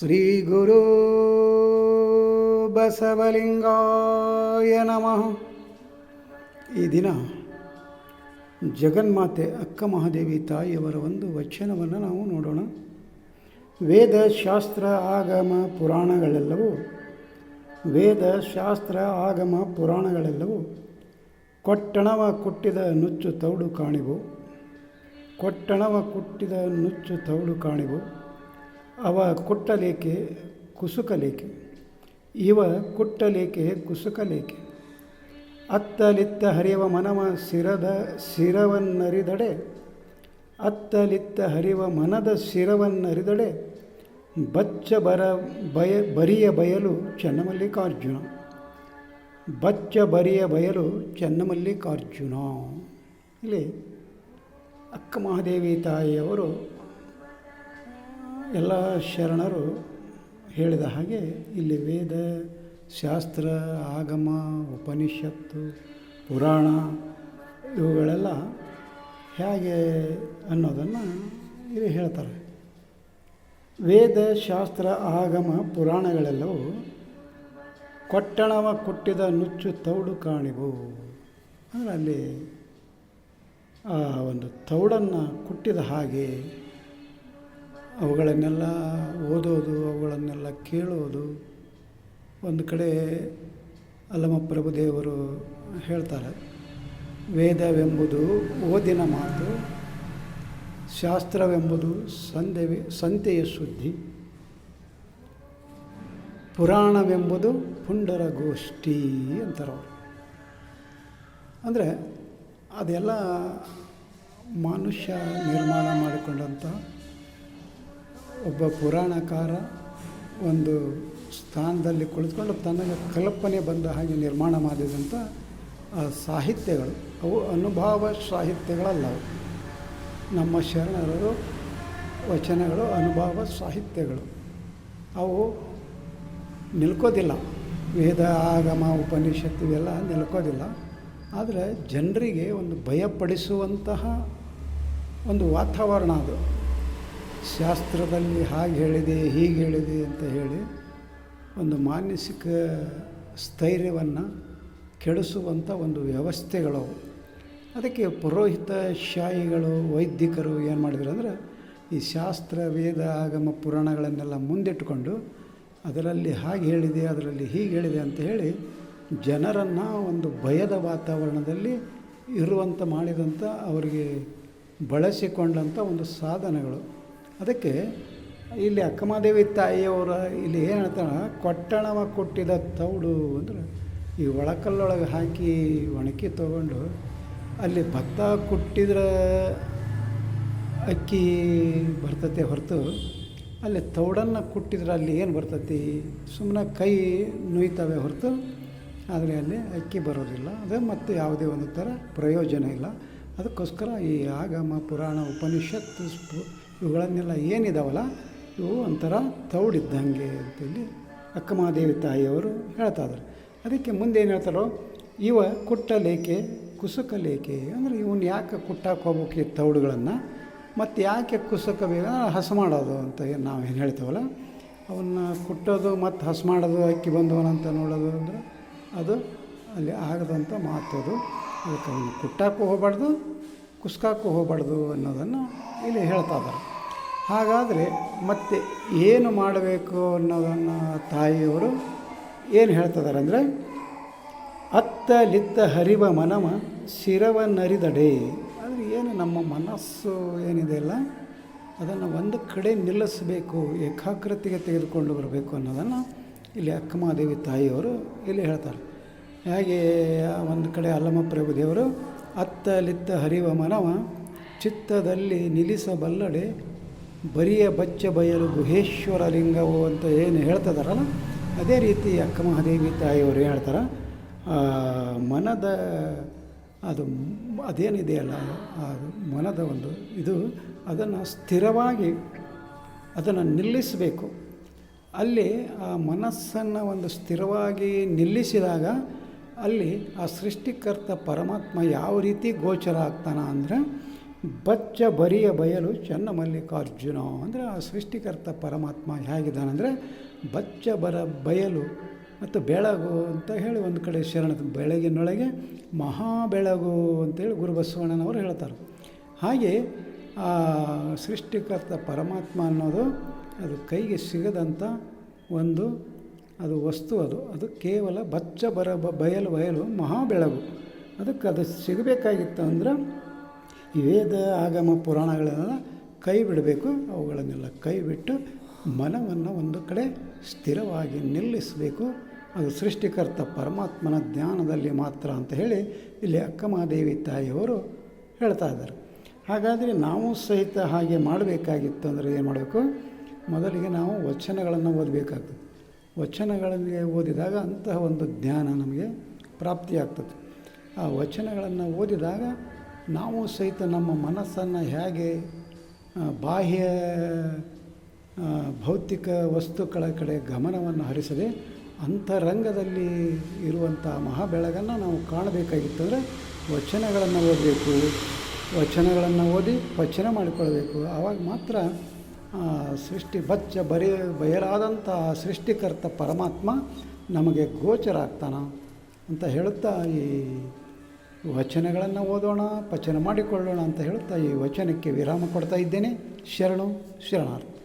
ಶ್ರೀ ಗುರು ಬಸವಲಿಂಗಾಯ ನಮಃ. ಈ ದಿನ ಜಗನ್ಮಾತೆ ಅಕ್ಕ ಮಹಾದೇವಿ ತಾಯಿಯವರ ಒಂದು ವಚನವನ್ನು ನಾವು ನೋಡೋಣ. ವೇದ, ಶಾಸ್ತ್ರ, ಆಗಮ, ಪುರಾಣಗಳೆಲ್ಲವೂ, ವೇದ, ಶಾಸ್ತ್ರ, ಆಗಮ, ಪುರಾಣಗಳೆಲ್ಲವೂ ಕೊಟ್ಟಣವ ಕೊಟ್ಟಿದ ನುಚ್ಚು ತೌಡು ಕಾಣಿವು. ಕೊಟ್ಟಣವ ಕೊಟ್ಟಿದ ನುಚ್ಚು ತೌಡು ಕಾಣಿವು. ಅವ ಕುಟ್ಟಲೇಕೆ ಕುಸುಕಲೇಕೆ? ಇವ ಕುಟ್ಟಲೇಕೆ ಕುಸುಕಲೇಕೆ? ಅತ್ತಲಿತ್ತ ಹರಿವ ಮನವ ಸಿರದ ಸಿರವನ್ನರಿದಡೆ? ಅತ್ತಲಿತ್ತ ಹರಿವ ಮನದ ಸಿರವನ್ನರಿದಡೆ? ಬಚ್ಚ ಬರ ಬಯ ಬರಿಯ ಬಯಲು ಚನ್ನಮಲ್ಲಿಕಾರ್ಜುನ. ಬಚ್ಚ ಬರಿಯ ಬಯಲು ಚನ್ನಮಲ್ಲಿಕಾರ್ಜುನ. ಇಲ್ಲಿ ಅಕ್ಕ ಮಹಾದೇವಿ ತಾಯಿಯವರು ಎಲ್ಲ ಶರಣರು ಹೇಳಿದ ಹಾಗೆ ಇಲ್ಲಿ ವೇದ, ಶಾಸ್ತ್ರ, ಆಗಮ, ಉಪನಿಷತ್ತು, ಪುರಾಣ ಇವುಗಳೆಲ್ಲ ಹೇಗೆ ಅನ್ನೋದನ್ನು ಇಲ್ಲಿ ಹೇಳ್ತಾರೆ. ವೇದ, ಶಾಸ್ತ್ರ, ಆಗಮ, ಪುರಾಣಗಳೆಲ್ಲವೂ ಕೊಟ್ಟಣವ ಕೊಟ್ಟಿದ ನುಚ್ಚು ತೌಡು ಕಾಣಿವು ಅಂದರೆ ಅಲ್ಲಿ ಆ ಒಂದು ತೌಡನ್ನು ಕುಟ್ಟಿದ ಹಾಗೆ ಅವುಗಳನ್ನೆಲ್ಲ ಓದೋದು, ಅವುಗಳನ್ನೆಲ್ಲ ಕೇಳೋದು. ಒಂದು ಕಡೆ ಅಲ್ಲಮಪ್ರಭು ಪ್ರಭುದೇವರು ಹೇಳ್ತಾರೆ, ವೇದವೆಂಬುದು ಓದಿನ ಮಾತು, ಶಾಸ್ತ್ರವೆಂಬುದು ಸಂದೆ ಸಂತೆಯ ಸುದ್ದಿ. ಪುರಾಣವೆಂಬುದು ಪುಂಡರ ಗೋಷ್ಠಿ ಅಂತಾರೆ ಅವರು. ಅಂದರೆ ಅದೆಲ್ಲ ಮನುಷ್ಯ ನಿರ್ಮಾಣ ಮಾಡಿಕೊಂಡಂಥ ಒಬ್ಬ ಪುರಾಣಕಾರ ಒಂದು ಸ್ಥಾನದಲ್ಲಿ ಕುಳಿತುಕೊಂಡು ತನಗೆ ಕಲ್ಪನೆ ಬಂದ ಹಾಗೆ ನಿರ್ಮಾಣ ಮಾಡಿದಂಥ ಸಾಹಿತ್ಯಗಳು. ಅವು ಅನುಭವ ಸಾಹಿತ್ಯಗಳಲ್ಲ ನಮ್ಮ ಶರಣರು ವಚನಗಳು, ಅನುಭವ ಸಾಹಿತ್ಯಗಳು. ಅವು ನಿಲ್ಕೋದಿಲ್ಲ. ವೇದ ಆಗಮ, ಉಪನಿಷತ್ತು ಇವೆಲ್ಲ ನಿಲ್ಕೋದಿಲ್ಲ. ಆದರೆ ಜನರಿಗೆ ಒಂದು ಭಯಪಡಿಸುವಂತಹ ಒಂದು ವಾತಾವರಣ ಅದು. ಶಾಸ್ತ್ರದಲ್ಲಿ ಹಾಗೆ ಹೇಳಿದೆ, ಹೀಗೆ ಹೇಳಿದೆ ಅಂತ ಹೇಳಿ ಒಂದು ಮಾನಸಿಕ ಸ್ಥೈರ್ಯವನ್ನು ಕೆಡಿಸುವಂಥ ಒಂದು ವ್ಯವಸ್ಥೆಗಳವು ಅದಕ್ಕೆ ಪುರೋಹಿತ ಶಾಹಿಗಳು ವೈದ್ಯಕರು ಏನು ಮಾಡಿದ್ರು ಅಂದರೆ ಈ ಶಾಸ್ತ್ರ, ವೇದ, ಆಗಮ, ಪುರಾಣಗಳನ್ನೆಲ್ಲ ಮುಂದಿಟ್ಟುಕೊಂಡು ಅದರಲ್ಲಿ ಹಾಗೆ ಹೇಳಿದೆ, ಅದರಲ್ಲಿ ಹೀಗೆ ಹೇಳಿದೆ ಅಂತ ಹೇಳಿ ಜನರನ್ನು ಒಂದು ಭಯದ ವಾತಾವರಣದಲ್ಲಿ ಇರುವಂಥ ಮಾಡಿದಂಥ ಅವರಿಗೆ ಬಳಸಿಕೊಂಡಂಥ ಒಂದು ಸಾಧನಗಳು. ಅದಕ್ಕೆ ಇಲ್ಲಿ ಅಕ್ಕಮಾದೇವಿ ತಾಯಿಯವರ ಇಲ್ಲಿ ಏನು ಹೇಳ್ತಾಳೆ ಕೊಟ್ಟಣವ ಕೊಟ್ಟಿದ ತೌಡು ಅಂದರೆ ಈ ಒಳಕಲ್ಲೊಳಗೆ ಹಾಕಿ ಒಣಕಿ ತೊಗೊಂಡು ಅಲ್ಲಿ ಭತ್ತ ಕುಟ್ಟಿದ್ರೆ ಅಕ್ಕಿ ಬರ್ತತೆ ಹೊರತು, ಅಲ್ಲಿ ತೌಡನ್ನು ಕುಟ್ಟಿದ್ರೆ ಅಲ್ಲಿ ಏನು ಬರ್ತತಿ? ಸುಮ್ಮನೆ ಕೈ ನುಯ್ತವೆ ಹೊರತು, ಆದರೆ ಅಲ್ಲಿ ಅಕ್ಕಿ ಬರೋದಿಲ್ಲ. ಅದು ಮತ್ತು ಯಾವುದೇ ಒಂದು ಥರ ಪ್ರಯೋಜನ ಇಲ್ಲ. ಅದಕ್ಕೋಸ್ಕರ ಈ ಆಗಮ ಪುರಾಣ ಉಪನಿಷತ್ತು ಇವುಗಳನ್ನೆಲ್ಲ ಏನಿದಾವಲ್ಲ, ಇವು ಒಂಥರ ತೌಡಿದ್ದಂಗೆ ಅಂತೇಳಿ ಅಕ್ಕಮಹಾದೇವಿ ತಾಯಿಯವರು ಹೇಳ್ತಾ ಇದ್ದಾರೆ ಅದಕ್ಕೆ ಮುಂದೆ ಏನು ಹೇಳ್ತಾರೋ, ಇವ ಕುಟ್ಟ ಲೇಖೆ ಕುಸುಕ ಲೇಖೆ ಅಂದರೆ ಇವನು ಯಾಕೆ ಕುಟ್ಟಕ್ಕೆ ಹೋಗ್ಬೇಕು ಈ ತೌಡುಗಳನ್ನು, ಮತ್ತು ಯಾಕೆ ಕುಸುಕಬೇಕು ಹಸು ಮಾಡೋದು ಅಂತ ಏನು ನಾವು ಏನು ಹೇಳ್ತೇವಲ್ಲ, ಅವನ್ನ ಕುಟ್ಟೋದು ಮತ್ತು ಹಸು ಮಾಡೋದು, ಅಕ್ಕಿ ಬಂದವನಂತ ನೋಡೋದು ಅಂದರೆ ಅದು ಅಲ್ಲಿ ಆಗದಂಥ ಮಾತದು ಅದಕ್ಕೆ ಅವನು ಕುಟ್ಟಕ್ಕೂ ಹೋಗಬಾರ್ದು ಕುಸ್ಕಾಕ್ಕೂ ಹೋಗಬಾರ್ದು ಅನ್ನೋದನ್ನು ಇಲ್ಲಿ ಹೇಳ್ತಾ ಇದ್ದಾರೆ ಹಾಗಾದರೆ ಮತ್ತೆ ಏನು ಮಾಡಬೇಕು ಅನ್ನೋದನ್ನು ತಾಯಿಯವರು ಏನು ಹೇಳ್ತಿದ್ದಾರೆ ಅಂದರೆ ಅತ್ತ ಲಿತ್ತ ಹರಿವ ಮನವ ಶಿರವನ್ನರಿದಡೆ ಆದರೆ ಏನು ನಮ್ಮ ಮನಸ್ಸು ಏನಿದೆಯಲ್ಲ ಅದನ್ನು ಒಂದು ಕಡೆ ನಿಲ್ಲಿಸಬೇಕು, ಏಕಾಗ್ರತೆಗೆ ತೆಗೆದುಕೊಂಡು ಬರಬೇಕು ಅನ್ನೋದನ್ನು ಇಲ್ಲಿ ಅಕ್ಕಮಹಾದೇವಿ ತಾಯಿಯವರು ಇಲ್ಲಿ ಹೇಳ್ತಾರೆ. ಹಾಗೆ ಒಂದು ಕಡೆ ಅಲ್ಲಮಪ್ರಭು ದೇವರು ಅತ್ತ ಲಿತ್ತ ಹರಿವ ಮನವ ಚಿತ್ತದಲ್ಲಿ ನಿಲ್ಲಿಸಬಲ್ಲಡೆ ಬರಿಯ ಬಚ್ಚ ಬಯಲು ಗುಹೇಶ್ವರ ಲಿಂಗವು ಅಂತ ಏನು ಹೇಳ್ತದಾರಲ್ಲ, ಅದೇ ರೀತಿ ಅಕ್ಕ ಮಹಾದೇವಿ ತಾಯಿಯವರು ಹೇಳ್ತಾರೆ ಮನದ, ಅದು ಅದೇನಿದೆಯಲ್ಲ ಅದು ಮನದ ಒಂದು ಇದು, ಅದನ್ನು ಸ್ಥಿರವಾಗಿ ಅದನ್ನು ನಿಲ್ಲಿಸಬೇಕು. ಅಲ್ಲಿ ಆ ಮನಸ್ಸನ್ನು ಒಂದು ಸ್ಥಿರವಾಗಿ ನಿಲ್ಲಿಸಿದಾಗ ಅಲ್ಲಿ ಆ ಸೃಷ್ಟಿಕರ್ತ ಪರಮಾತ್ಮ ಯಾವ ರೀತಿ ಗೋಚರ ಆಗ್ತಾನ ಅಂದರೆ ಬಚ್ಚ ಬರಿಯ ಬಯಲು ಚೆನ್ನ ಮಲ್ಲಿಕಾರ್ಜುನ ಅಂದರೆ ಆ ಸೃಷ್ಟಿಕರ್ತ ಪರಮಾತ್ಮ ಹೇಗಿದ್ದಾನಂದರೆ ಬಚ್ಚ ಬರ ಬಯಲು ಮತ್ತು ಬೆಳಗು ಅಂತ ಹೇಳಿ ಒಂದು ಕಡೆ ಶರಣ ಬೆಳಗಿನೊಳಗೆ ಮಹಾ ಬೆಳಗು ಅಂತೇಳಿ ಗುರು ಬಸವಣ್ಣನವರು ಹೇಳ್ತಾರೆ. ಹಾಗೆ ಆ ಸೃಷ್ಟಿಕರ್ತ ಪರಮಾತ್ಮ ಅನ್ನೋದು ಅದು ಕೈಗೆ ಸಿಗದಂಥ ಒಂದು ಅದು ವಸ್ತು ಅದು. ಅದು ಕೇವಲ ಬಚ್ಚ ಬರ ಬಯಲು ಬಯಲು ಮಹಾ ಬೆಳಗು ಅದಕ್ಕೆ ಅದು ಸಿಗಬೇಕಾಗಿತ್ತು ಅಂದ್ರೆ ಈ ವೇದ ಆಗಮ ಪುರಾಣಗಳನ್ನು ಕೈ ಬಿಡಬೇಕು. ಅವುಗಳನ್ನೆಲ್ಲ ಕೈ ಬಿಟ್ಟು ಮನವನ್ನು ಒಂದು ಕಡೆ ಸ್ಥಿರವಾಗಿ ನಿಲ್ಲಿಸಬೇಕು. ಅದು ಸೃಷ್ಟಿಕರ್ತ ಪರಮಾತ್ಮನ ಜ್ಞಾನದಲ್ಲಿ ಮಾತ್ರ ಅಂತ ಹೇಳಿ ಇಲ್ಲಿ ಅಕ್ಕಮಹಾದೇವಿ ತಾಯಿಯವರು ಹೇಳ್ತಾ ಇದ್ದಾರೆ. ಹಾಗಾದರೆ ನಾವು ಸಹಿತ ಹಾಗೆ ಮಾಡಬೇಕಾಗಿತ್ತು ಅಂದರೆ ಏನು ಮಾಡಬೇಕು? ಮೊದಲಿಗೆ ನಾವು ವಚನಗಳನ್ನು ಓದಬೇಕಾಗ್ತದೆ. ವಚನಗಳಿಗೆ ಓದಿದಾಗ ಅಂತಹ ಒಂದು ಜ್ಞಾನ ನಮಗೆ ಪ್ರಾಪ್ತಿಯಾಗ್ತದೆ. ಆ ವಚನಗಳನ್ನು ಓದಿದಾಗ ನಾವು ಸಹಿತ ನಮ್ಮ ಮನಸ್ಸನ್ನು ಹೇಗೆ ಬಾಹ್ಯ ಭೌತಿಕ ವಸ್ತುಗಳ ಕಡೆ ಗಮನವನ್ನು ಹರಿಸದೆ ಅಂತರಂಗದಲ್ಲಿ ಇರುವಂಥ ಮಹಾಬೆಳಗನ್ನು ನಾವು ಕಾಣಬೇಕಾಗಿತ್ತು ಅಂದರೆ ವಚನಗಳನ್ನು ಓದಬೇಕು. ವಚನಗಳನ್ನು ಓದಿ ವಚನ ಮಾಡಿಕೊಳ್ಬೇಕು ಆವಾಗ ಮಾತ್ರ ಸೃಷ್ಟಿ ಬಚ್ಚ ಬರೆ, ಬಯಲಾದಂಥ ಸೃಷ್ಟಿಕರ್ತ ಪರಮಾತ್ಮ ನಮಗೆ ಗೋಚರ ಆಗ್ತಾನ ಅಂತ ಹೇಳುತ್ತಾ ಈ ವಚನಗಳನ್ನು ಓದೋಣ ಪಚನ ಮಾಡಿಕೊಳ್ಳೋಣ ಅಂತ ಹೇಳುತ್ತಾ ಈ ವಚನಕ್ಕೆ ವಿರಾಮ ಕೊಡ್ತಾ ಇದ್ದೇನೆ. ಶರಣು ಶರಣಾರ್ಥಿ.